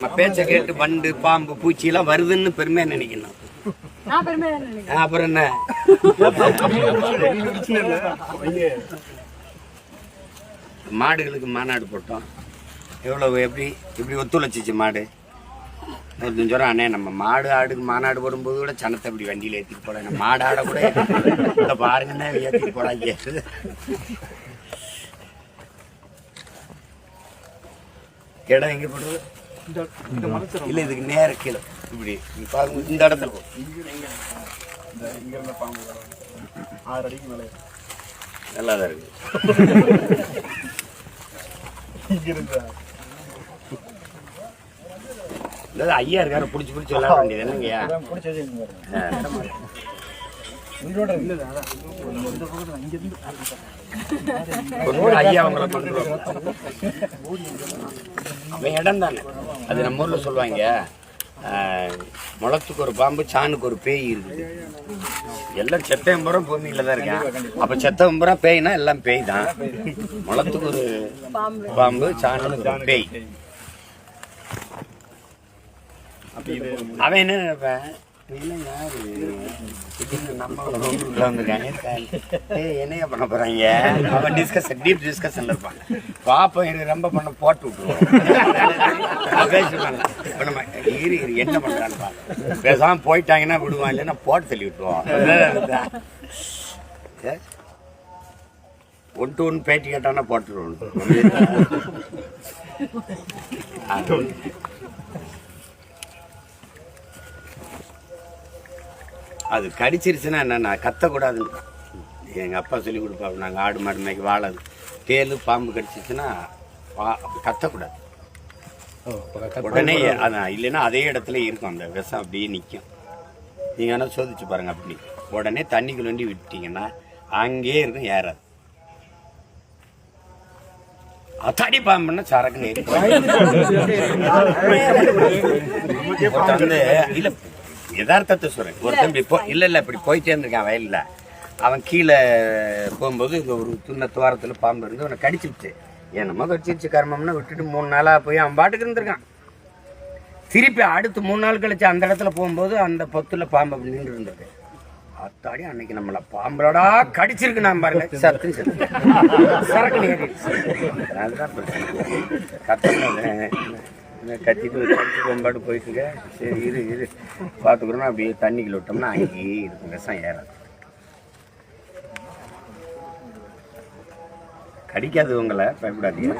பேச்ச கேட்டு வண்டு பாம்பு பூச்சி எல்லாம் வருதுன்னு பெருமையா நினைக்கணும். அப்புறம் என்ன? மாடுகளுக்கு மாநாடு போட்டோம். எவ்வளவு எப்படி இப்படி ஒத்துழைச்சிச்சு மாடு? ஒருத்தன் சொல்றான் அண்ணே நம்ம மாடு ஆடுக்கு மாநாடு போடும்போது கூட சனத்தை இப்படி வண்டியில ஏத்திட்டு போட நம்ம மாடு ஆட கூட இந்த பாருங்கண்ணே ஏத்திட்டு போடாங்க இடம் எங்க போடுறது? இல்ல இதுக்கு நேர கீழே. இப்படி இங்க பாருங்க இந்த இடத்துல போ. நல்லா தான் இருக்கு. ஐயா இருக்காரு புடிச்சு புடிச்சு விளையாட வேண்டியது என்னங்கய்யா? ஐயா அவங்கள. அவன் இடம் தானே அது நம்ம ஊர்ல சொல்லுவாங்க முளத்துக்கு ஒரு பாம்பு சாணுக்கு ஒரு பேய் இருக்குது. எல்லாம் செத்தம்பரம் பூமியில தான் இருக்கேன் அப்ப செத்தம்பரம் பேய்னா எல்லாம் பேய் தான் முளத்துக்கு ஒரு பாம்பு சாணுக்கு ஒரு பேய். அவன் என்ன நினைப்பேன் இவன் நம்ம ஊருக்குள்ள பண்ண போறாங்க அவன் டிஸ்கஷன் டீப் டிஸ்கஷன் இருப்பாங்க பாப்போம் எனக்கு ரொம்ப பண்ண போட்டு விட்டுருவோம் நான் பேசிப்பாங்க. இரு இரு என்ன பண்றான்னு பாரு. பேசாம போயிட்டாங்கன்னா விடுவான் இல்லைன்னா போட்டு தள்ளி விட்டுருவோம் ஒன் டு ஒன் பேட்டி கேட்டானா போட்டுருவோம் அது கடிச்சிருச்சுன்னா என்னன்னா கத்தக்கூடாதுன்னு. எங்க அப்பா சொல்லி கொடுப்பாங்க நாங்கள் ஆடு மாடு மேய்க்க வாழாது. தேலு பாம்பு கடிச்சிச்சுன்னா பா- கத்தக்கூடாது. உடனே அதான் இல்லைன்னா அதே இடத்துல இருக்கும் அந்த விஷம் அப்படியே நிற்கும் நீங்கள் வேணால் சோதிச்சு பாருங்க அப்படி. உடனே தண்ணிக்குள்ள வண்டி விட்டீங்கன்னா அங்கேயே இருக்கும் ஏறாது. அத்தாடி பாம்புன்னா. ஒருத்தன் வந்து இல்ல யதார்த்தத்தை சொல்றேன். ஒருத்தன் இப்படி போ இல்ல இல்ல இப்படி போயிட்டே இருந்திருக்கான் வயல்ல. அவன் கீழே போகும்போது இங்க ஒரு சின்ன துவாரத்துல பாம்பு இருந்து அவனை கடிச்சிருச்சு என்னமோ கடிச்சிருச்சு கர்மம்னு விட்டுட்டு மூணு நாளா போய் அவன் பாட்டுக்கு இருந்திருக்கான். திருப்பி அடுத்து மூணு நாள் கழிச்சு அந்த இடத்துல போகும்போது அந்த பொத்துல பாம்பு அப்படி நின்று இருந்தது. அத்தாடி அன்னைக்கு நம்மள பாம்பலடா கடிச்சிருக்கு நான் பாருங்க. சத்து சத்து சரக்கு ஏறிடுச்சு அதுதான் பிரச்சனை. கத்தனை கத்திட்டு கத்திட்டு போயிட்டுங்க. போயிட்டு சரி இரு இரு. பார்த்துக்கிறோம் அப்படியே தண்ணிக்குள்ள விட்டோம்னா அங்கேயே இருக்கும். விஷம் ஏறாது. கடிக்காது உங்களை பயப்படாதீங்க